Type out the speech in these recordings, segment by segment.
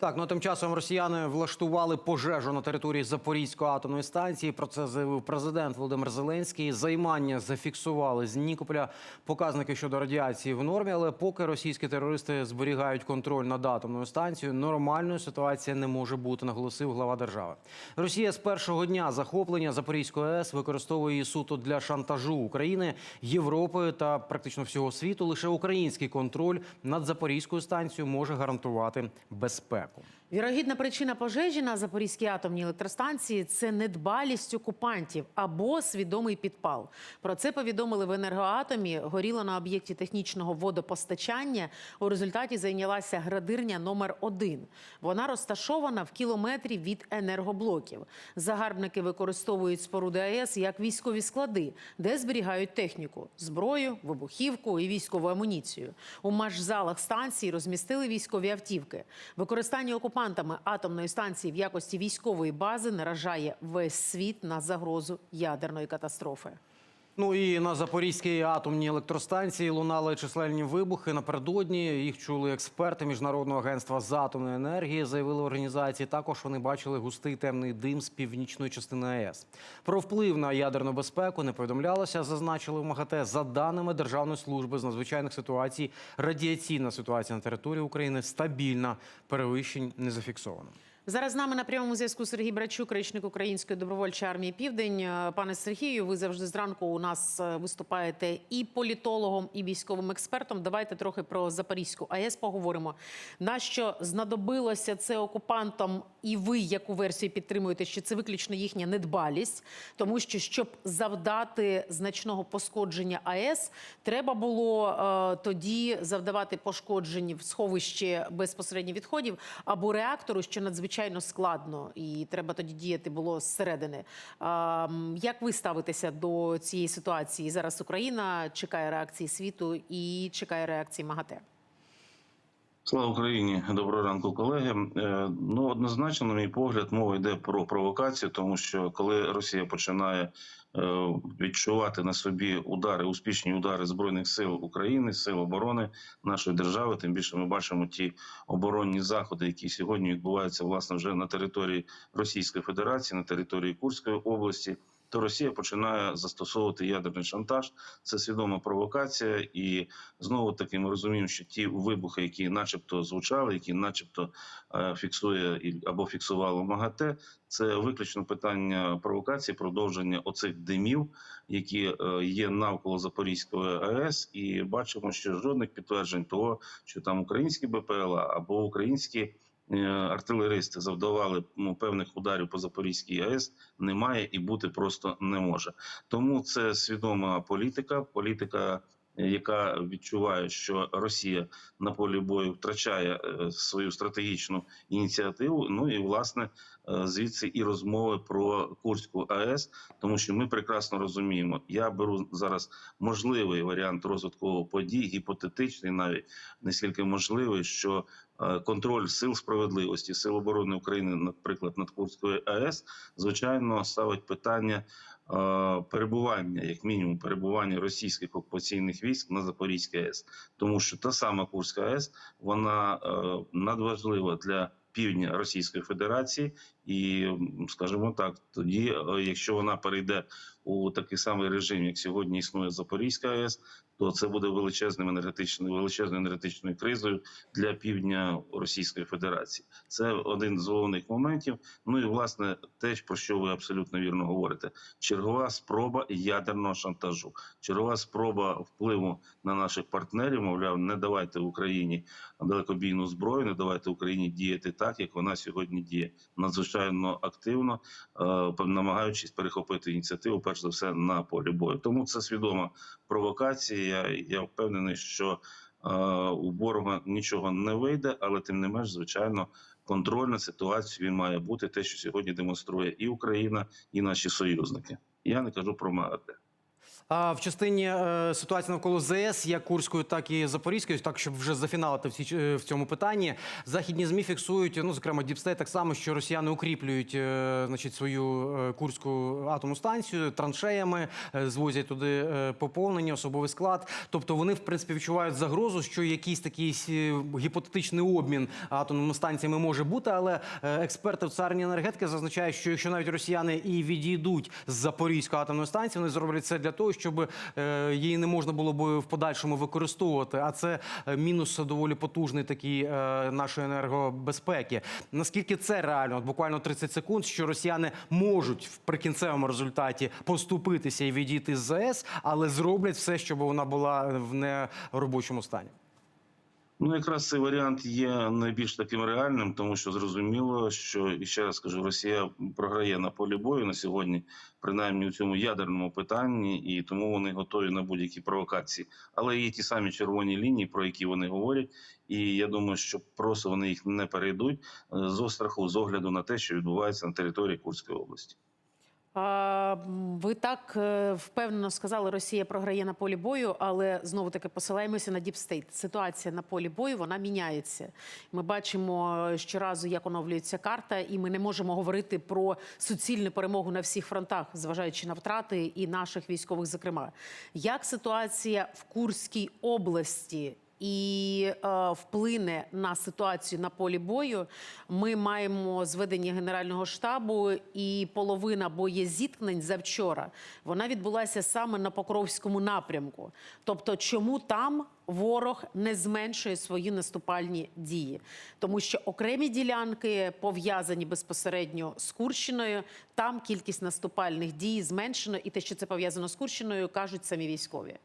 Так, ну тим часом росіяни влаштували пожежу на території Запорізької атомної станції. Про це заявив президент Володимир Зеленський. Займання зафіксували з Нікополя. Показники щодо радіації в нормі, але поки російські терористи зберігають контроль над атомною станцією, нормальної ситуації не може бути, наголосив глава держави. Росія з першого дня захоплення Запорізької АЕС використовує її суто для шантажу України, Європи та практично всього світу. Лише український контроль над Запорізькою станцією може гарантувати безпеку. Welcome. Вірогідна причина пожежі на Запорізькій атомній електростанції це недбалість окупантів або свідомий підпал. Про це повідомили в енергоатомі. Горіло на об'єкті технічного водопостачання. У результаті зайнялася градирня номер 1 Вона розташована в кілометрі від енергоблоків. Загарбники використовують споруди АЕС як військові склади, де зберігають техніку, зброю, вибухівку і військову амуніцію. У машзалах станції розмістили військові автівки. Використання окупантами атомної станції в якості військової бази наражає весь світ на загрозу ядерної катастрофи. Ну і на Запорізькій атомній електростанції лунали численні вибухи. Напередодні їх чули експерти міжнародного агентства з атомної енергії. Заявили організації. Також вони бачили густий темний дим з північної частини АЕС. Про вплив на ядерну безпеку не повідомлялося. Зазначили в МАГАТЕ. За даними Державної служби з надзвичайних ситуацій, радіаційна ситуація на території України стабільна. Перевищень не зафіксовано. Зараз з нами на прямому зв'язку Сергій Брачук, речник Української добровольчої армії Південь. Е, Пане Сергію, ви завжди зранку у нас е, виступаєте і політологом, і військовим експертом. Давайте трохи про Запорізьку АЕС поговоримо. Нащо знадобилося це окупантам, і ви яку версію підтримуєте? Що це виключно їхня недбалість, тому що щоб завдати значного пошкодження АЕС, треба було е, тоді завдавати пошкоджень в сховищі безпосередньо відходів або реактору, що надзвичайно складно, і треба тоді діяти було зсередини. Як ви ставитеся до цієї ситуації? Зараз Україна чекає реакції світу і чекає реакції МАГАТЕ. Слава Україні, доброго ранку, колеги. Е, Ну однозначно, на мій погляд, мова йде про провокацію, тому що коли Росія починає е, відчувати на собі удари, успішні удари збройних сил України, сил оборони нашої держави, тим більше ми бачимо ті оборонні заходи, які сьогодні відбуваються власне вже на території Російської Федерації, на території Курської області. То Росія починає застосовувати ядерний шантаж. Це свідома провокація, і знову таки ми розуміємо, що ті вибухи, які, начебто, звучали, які, начебто, е, фіксує або фіксувало МАГАТЕ, це виключно питання провокації, продовження оцих димів, які е, є навколо Запорізької АЕС, і бачимо, що жодних підтверджень того, що там українські БПЛА або українські. Е, Артилеристи завдавали ну, певних ударів по Запорізькій АЕС немає і бути просто не може. Тому це свідома політика, політика, е, яка відчуває, що Росія на полі бою втрачає е, свою стратегічну ініціативу. Ну і власне звідси і розмови про Курську АЕС, тому що ми прекрасно розуміємо. Я беру зараз можливий варіант розвитку подій, гіпотетичний, навіть не скільки можливий, що контроль сил справедливості, сил оборони України, наприклад, над Курською АЕС, звичайно, ставить питання е, перебування, як мінімум, перебування російських окупаційних військ на Запорізькій АЕС, тому що та сама Курська АЕС вона е, надважлива для. Півдня Російської Федерації, і скажімо так, тоді, е, якщо вона перейде у такий самий режим, як сьогодні існує Запорізька АЕС, то це буде величезним енергетичною величезною енергетичною кризою для півдня Російської Федерації. Це один з головних моментів. Ну і власне те, про що ви абсолютно вірно говорите: чергова спроба ядерного шантажу, чергова спроба впливу на наших партнерів. Мовляв, не давайте Україні далекобійну зброю, не давайте Україні діяти так, як вона сьогодні діє надзвичайно активно, е, намагаючись перехопити ініціативу, перш за все на полі бою. Тому це свідома провокація. Я, я впевнений, що е, у ворога нічого не вийде, але тим не менш, звичайно, контроль на ситуацію має бути те, що сьогодні демонструє і Україна, і наші союзники. Я не кажу про МАГАТЕ. В частині е, ситуації навколо ЗС, як Курської, так і Запорізької, так щоб вже зафіналити в, цій- е, в цьому питанні, західні змі фіксують, ну зокрема Діпстей, так само, що росіяни укріплюють е, значить, свою курську атомну станцію траншеями, звозять туди поповнення, особовий склад. Тобто вони в принципі відчувають загрозу, що якийсь такий гіпотетичний обмін атомними станціями може бути, але експерти в царні енергетики зазначають, що якщо навіть росіяни і відійдуть з Запорізької атомної станції, вони зроблять це для того, щоб е, її не можна було б в подальшому використовувати. А це е, мінус доволі потужний такий е, нашої енергобезпеки. Наскільки це реально? От буквально 30 секунд, що росіяни можуть в прикінцевому результаті поступитися і відійти з ЗАЕС, але зроблять все, щоб вона була в неробочому стані. Ну, якраз цей варіант є найбільш таким реальним, тому що зрозуміло, що і ще раз кажу, Росія програє на полі бою на сьогодні, принаймні у цьому ядерному питанні, і тому вони готові на будь-які провокації. Але є ті самі червоні лінії, про які вони говорять. І я думаю, що просто вони їх не перейдуть е, з остраху, з огляду на те, що відбувається на території Курської області. Ви так е, впевнено сказали, Росія програє на полі бою, але знову таки посилаємося на діпстейт. Ситуація на полі бою вона міняється. Ми бачимо е, щоразу, як оновлюється карта, і ми не можемо говорити про суцільну перемогу на всіх фронтах, зважаючи на втрати і наших військових, зокрема. Як ситуація в Курській області? І е, вплине на ситуацію на полі бою. Ми маємо зведення Генерального штабу, і половина боєзіткнень завчора вона відбулася саме на Покровському напрямку. Тобто, чому там ворог не зменшує свої наступальні дії? Тому що окремі ділянки пов'язані безпосередньо з Курщиною. Там кількість наступальних дій зменшено, і те, що це пов'язано з Курщиною, кажуть самі військові.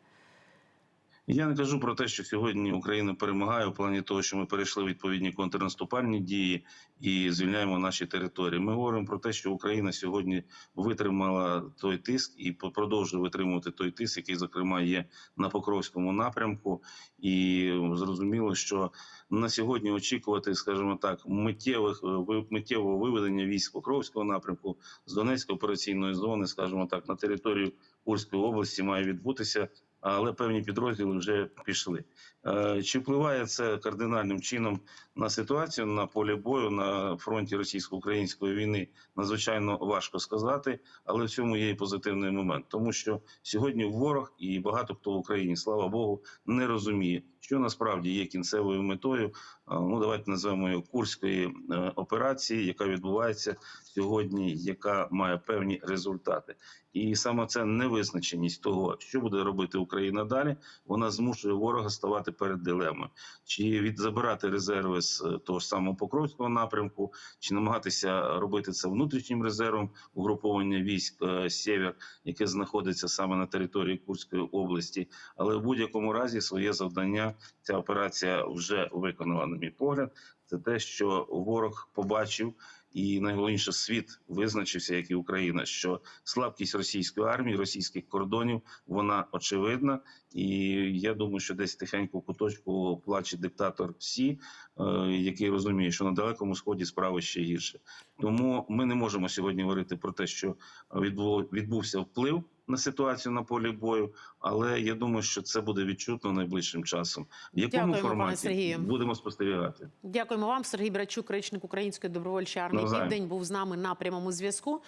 Я не кажу про те, що сьогодні Україна перемагає у плані того, що ми перейшли відповідні контрнаступальні дії і звільняємо наші території. Ми говоримо про те, що Україна сьогодні витримала той тиск і продовжує витримувати той тиск, який зокрема є на Покровському напрямку. І зрозуміло, що на сьогодні очікувати, скажімо так, миттєвих ви- миттєвого виведення військ Покровського напрямку з Донецької операційної зони, скажімо так, на територію Курської області має відбутися але певні підрозділи вже пішли. Е, Чи впливає це кардинальним чином на ситуацію на полі бою на фронті російсько-української війни? Надзвичайно важко сказати, але в цьому є і позитивний момент, тому що сьогодні ворог і багато хто в Україні, слава Богу, не розуміє, що насправді є кінцевою метою. Ну давайте назвемо його курської е, операції, яка відбувається сьогодні, яка має певні результати. І саме це невизначеність того, що буде робити Україна далі, вона змушує ворога ставати перед дилемою. чи від забирати резерви з е, того ж самого Покровського напрямку, чи намагатися робити це внутрішнім резервом угруповання військ е, Сєвєр, яке знаходиться саме на території Курської області. Але в будь-якому разі своє завдання ця операція вже виконала, на мій погляд. Це те, що ворог побачив, і найголовніше світ визначився, як і Україна, що слабкість російської армії, російських кордонів, вона очевидна. І я думаю, що десь тихенько в куточку плаче диктатор Сі, е, який розуміє, що на далекому сході справи ще гірше. Тому ми не можемо сьогодні говорити про те, що відбувся вплив на ситуацію на полі бою, але я думаю, що це буде відчутно найближчим часом. В якому Дякуємо, форматі будемо спостерігати? Дякуємо вам. Сергій Брачук, речник Української добровольчої армії. Південь, був з нами на прямому зв'язку.